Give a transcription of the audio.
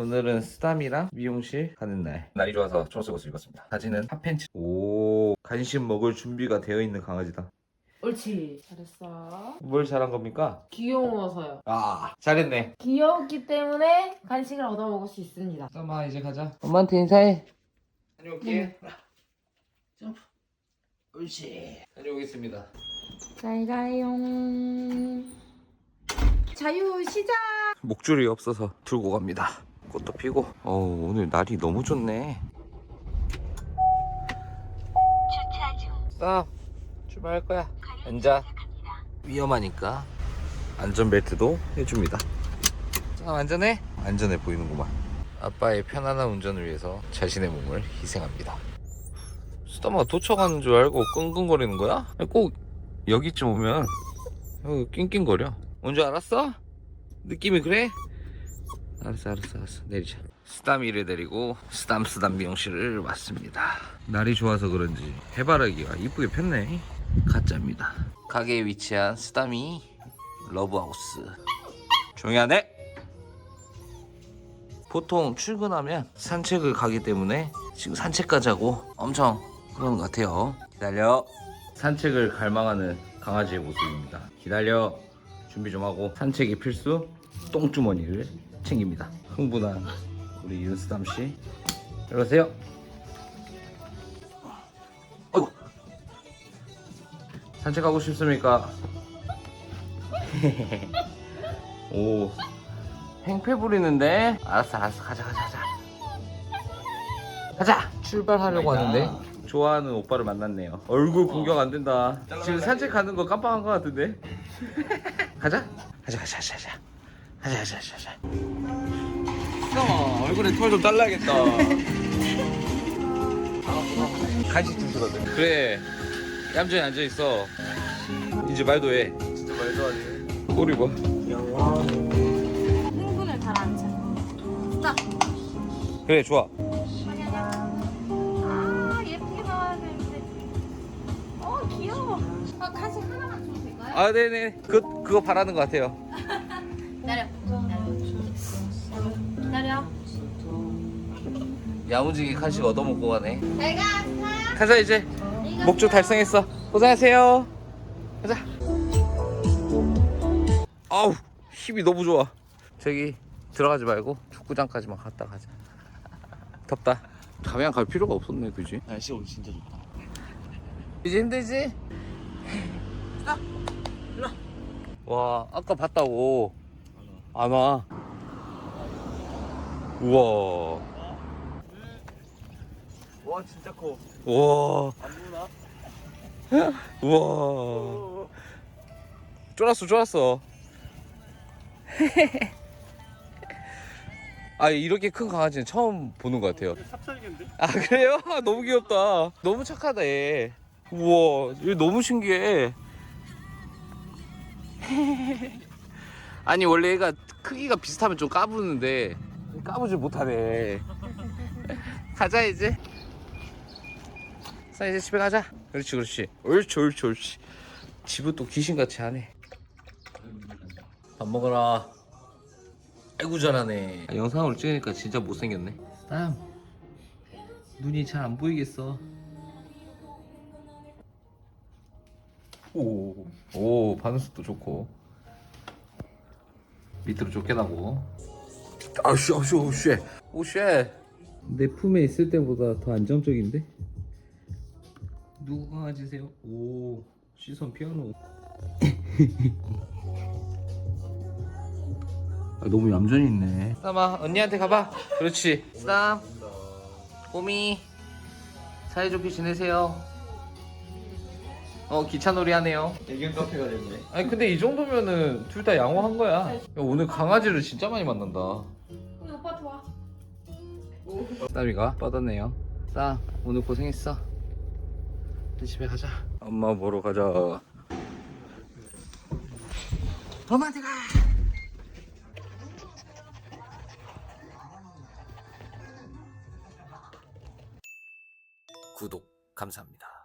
오늘은 스담이랑 미용실 가는 날 날이 좋아서 청소 옷을 입었습니다 사진은 핫팬츠 오 간식 먹을 준비가 되어 있는 강아지다 옳지. 잘했어. 뭘 잘한 겁니까? 귀여워서요. 아 잘했네 귀엽기 때문에 간식을 얻어먹을 수 있습니다. 스담아 이제 가자 엄마한테 인사해 다녀올게 점프 옳지 다녀오겠습니다 잘 가요. 자유 시작. 목줄이 없어서 들고 갑니다. 꽃도 피고. 어 오늘 날이 너무 좋네. 스탑. 출발할 거야. 앉아. 위험하니까 안전벨트도 해줍니다. 자 안전해? 안전해 보이는구만. 아빠의 편안한 운전을 위해서 자신의 몸을 희생합니다. 수담아 도착하는 줄 알고 끙끙거리는 거야? 꼭 여기쯤 오면 어, 낑낑거려. 온줄 알았어? 느낌이 그래? 알았어 알았어 알았어. 내리자. 스담이를 데리고 스담스담 미용실을 왔습니다. 날이 좋아서 그런지 해바라기가 이쁘게 폈네. 가짜입니다. 가게에 위치한 스담이 러브하우스. 하네 보통 출근하면 산책을 가기 때문에 지금 산책까지 하고 엄청 그러는 것 같아요. 기다려. 산책을 갈망하는 강아지의 모습입니다. 기다려. 준비 좀 하고 산책이 필수? 똥주머니를 챙깁니다. 흥분한 우리 윤수담 씨. 들어가세요. 어이구. 산책하고 싶습니까? 오. 행패 부리는데? 알았어, 알았어. 가자, 가자, 가자. 가자! 출발하려고 하는데 좋아하는 오빠를 만났네요. 얼굴 공격 안 된다. 지금 산책가는 거 깜빡한 것 같은데? 가자. 가자, 가자, 가자, 가자. 가자. 형, 얼굴에 털 좀 잘라야겠다. 간식 주시거든. 그래. 얌전히 앉아 있어. 이제 말도 해. 진짜 말도 안 해. 꼬리 봐. 흥분을 가라앉혀. 스탑. 그래, 좋아. 아 예쁘게 나와야 되는데. 어 귀여워. 어 간식 하나만 주면 될까요? 아, 네네. 그, 그거 바라는 것 같아요. 기다려. 야무지게 간식 얻어먹고 가네. 잘 가. 스탑. 가자, 이제. 목적 달성했어. 고생하세요. 가자. 아우, 힘이 너무 좋아. 저기 들어가지 말고 축구장까지만 갔다 가자. 덥다. 가면 갈 필요가 없었네, 그지? 날씨 오늘 진짜 좋다. 이제 힘들지? 와, 아까 봤다고. 안 와. 우와. 와 진짜 커. 우와. 안 보나? 우와. 쫄았어, 쫄았어. 아, 이렇게 큰 강아지는 처음 보는 것 같아요. 아, 그래요? 너무 귀엽다. 너무 착하다, 얘. 우와, 얘 너무 신기해. 아니, 원래 얘가 크기가 비슷하면 좀 까부는데, 까부질 못하네. 가자, 이제. 자, 이제 집에 가자. 그렇지, 그렇지. 옳지, 옳지, 옳지. 집은 또 귀신같이 하네. 밥 먹어라. 아이고 잘하네. 영상으로 찍으니까 진짜 못생겼네. 땀. 눈이 잘 안 보이겠어. 오, 오 반응 속도 좋고 밑으로 쫓겨나고. 아씨, 아씨, 오쉣, 오쉣. 내 품에 있을 때보다 더 안정적인데? 누구 강아지세요? 오, 시선 피아노. 아, 너무 얌전히 있네. 쌈아, 언니한테 가봐. 그렇지. 쌈, 꼬미, 사이좋게 지내세요. 어, 기차놀이 하네요. 애견 카페가 됐네. 아니, 근데 이 정도면은 둘 다 양호한 거야. 야, 오늘 강아지를 진짜 많이 만난다. 오빠 좋아. 쌈이가 뻗었네요. 쌈, 오늘 고생했어. 이제 집에 가자. 엄마 보러 가자. 엄마한테 가. 구독 감사합니다.